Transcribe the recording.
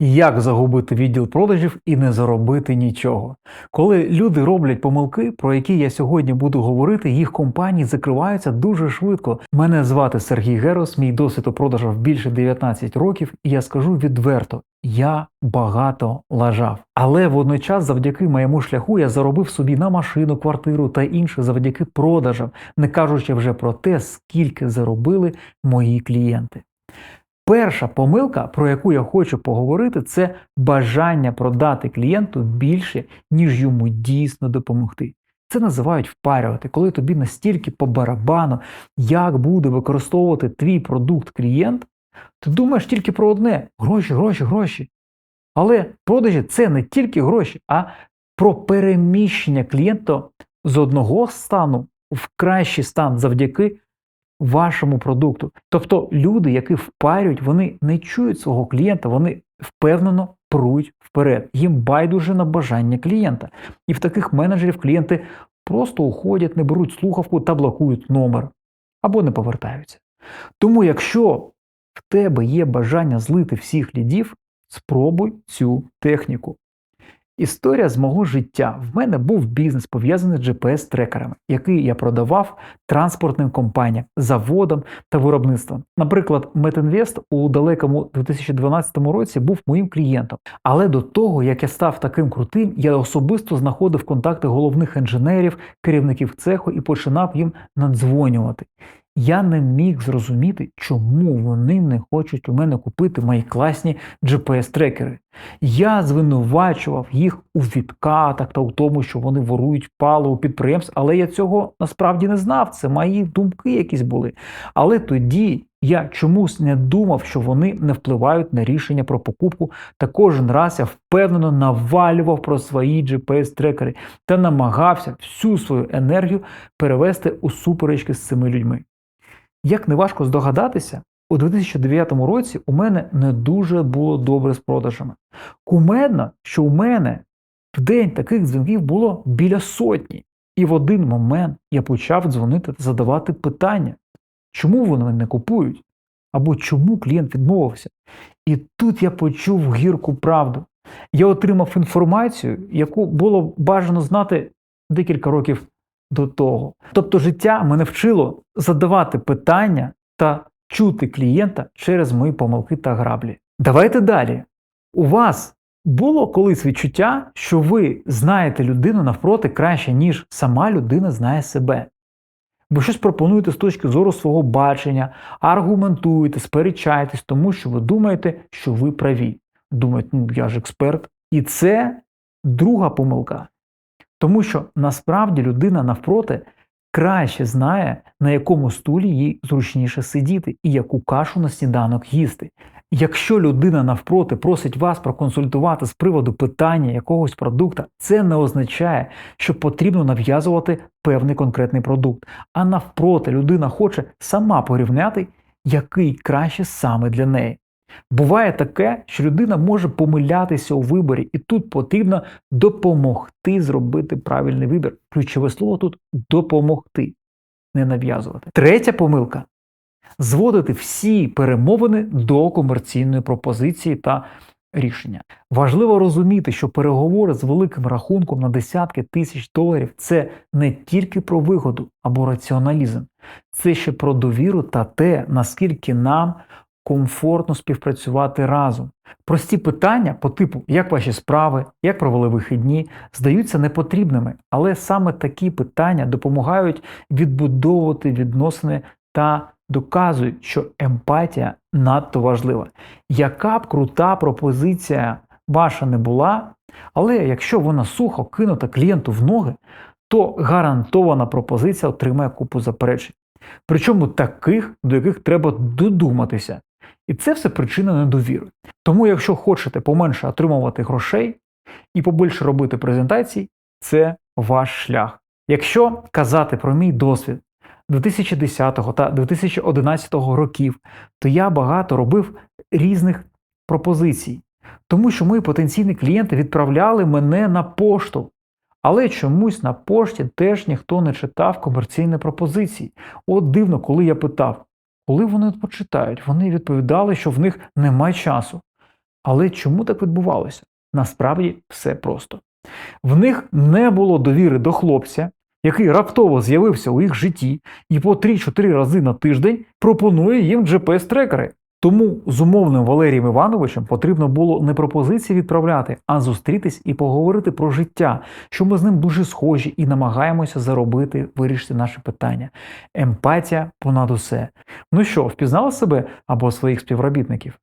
Як загубити відділ продажів і не заробити нічого? Коли люди роблять помилки, про які я сьогодні буду говорити, їх компанії закриваються дуже швидко. Мене звати Сергій Герос, мій досвід у продажах більше 19 років, і я скажу відверто: я багато лажав. Але водночас, завдяки моєму шляху, я заробив собі на машину, квартиру та інше завдяки продажам, не кажучи вже про те, скільки заробили мої клієнти. Перша помилка, про яку я хочу поговорити, це бажання продати клієнту більше, ніж йому дійсно допомогти. Це називають впарювати, коли тобі настільки по барабану, як буде використовувати твій продукт клієнт, ти думаєш тільки про одне: гроші, гроші, гроші. Але продажі це не тільки гроші, а про переміщення клієнта з одного стану в кращий стан завдяки вашому продукту. Тобто люди, які впарюють, вони не чують свого клієнта, вони впевнено пруть вперед. Їм байдуже на бажання клієнта. І в таких менеджерів клієнти просто уходять, не беруть слухавку та блокують номер або не повертаються. Тому, якщо в тебе є бажання злити всіх лідів, спробуй цю техніку. Історія з мого життя. В мене був бізнес пов'язаний з GPS-трекерами, який я продавав транспортним компаніям, заводам та виробництвам. Наприклад, Метінвест у далекому 2012 році був моїм клієнтом. Але до того, як я став таким крутим, я особисто знаходив контакти головних інженерів, керівників цеху і починав їм надзвонювати. Я не міг зрозуміти, чому вони не хочуть у мене купити мої класні GPS-трекери. Я звинувачував їх у відкатах та у тому, що вони ворують паливо підприємств, але я цього насправді не знав. Це мої думки якісь були. Але тоді я чомусь не думав, що вони не впливають на рішення про покупку, та кожен раз я впевнено навалював про свої GPS-трекери та намагався всю свою енергію перевести у суперечки з цими людьми. Як неважко здогадатися, у 2009 році у мене не дуже було добре з продажами. Кумедно, що у мене в день таких дзвінків було біля сотні. І в один момент я почав дзвонити та задавати питання, чому вони не купують, або чому клієнт відмовився. І тут я почув гірку правду. Я отримав інформацію, яку було бажано знати декілька років до того. Тобто життя мене вчило задавати питання та чути клієнта через мої помилки та граблі. Давайте далі. У вас було колись відчуття, що ви знаєте людину навпроти краще, ніж сама людина знає себе. Ви щось пропонуєте з точки зору свого бачення, аргументуєте, сперечаєтесь, тому що ви думаєте, що ви праві. Думаєте, ну я ж експерт. І це друга помилка. Тому що насправді людина навпроти краще знає, на якому стулі їй зручніше сидіти і яку кашу на сніданок їсти. Якщо людина навпроти просить вас проконсультувати з приводу питання якогось продукта, це не означає, що потрібно нав'язувати певний конкретний продукт. А навпроти людина хоче сама порівняти, який краще саме для неї. Буває таке, що людина може помилятися у виборі, і тут потрібно допомогти зробити правильний вибір. Ключове слово тут допомогти, не нав'язувати. Третя помилка зводити всі перемовини до комерційної пропозиції та рішення. Важливо розуміти, що переговори з великим рахунком на десятки тисяч доларів це не тільки про вигоду або раціоналізм, це ще про довіру та те, наскільки нам комфортно співпрацювати разом. Прості питання по типу, як ваші справи, як провели вихідні, здаються непотрібними, але саме такі питання допомагають відбудовувати відносини та доказують, що емпатія надто важлива. Яка б крута пропозиція ваша не була, але якщо вона сухо кинута клієнту в ноги, то гарантована пропозиція отримає купу заперечень. Причому таких, до яких треба додуматися. І це все причина недовіри. Тому, якщо хочете поменше отримувати грошей і побільше робити презентацій, це ваш шлях. Якщо казати про мій досвід 2010 та 2011 років, то я багато робив різних пропозицій, тому що мої потенційні клієнти відправляли мене на пошту. Але чомусь на пошті теж ніхто не читав комерційні пропозиції. От дивно, коли я питав, коли вони почитають, вони відповідали, що в них немає часу. Але чому так відбувалося? Насправді все просто. В них не було довіри до хлопця, який раптово з'явився у їх житті і по 3-4 рази на тиждень пропонує їм GPS-трекери. Тому з умовним Валерієм Івановичем потрібно було не пропозиції відправляти, а зустрітись і поговорити про життя, що ми з ним дуже схожі і намагаємося заробити, вирішити наші питання. Емпатія понад усе. Ну що, впізнали себе або своїх співробітників?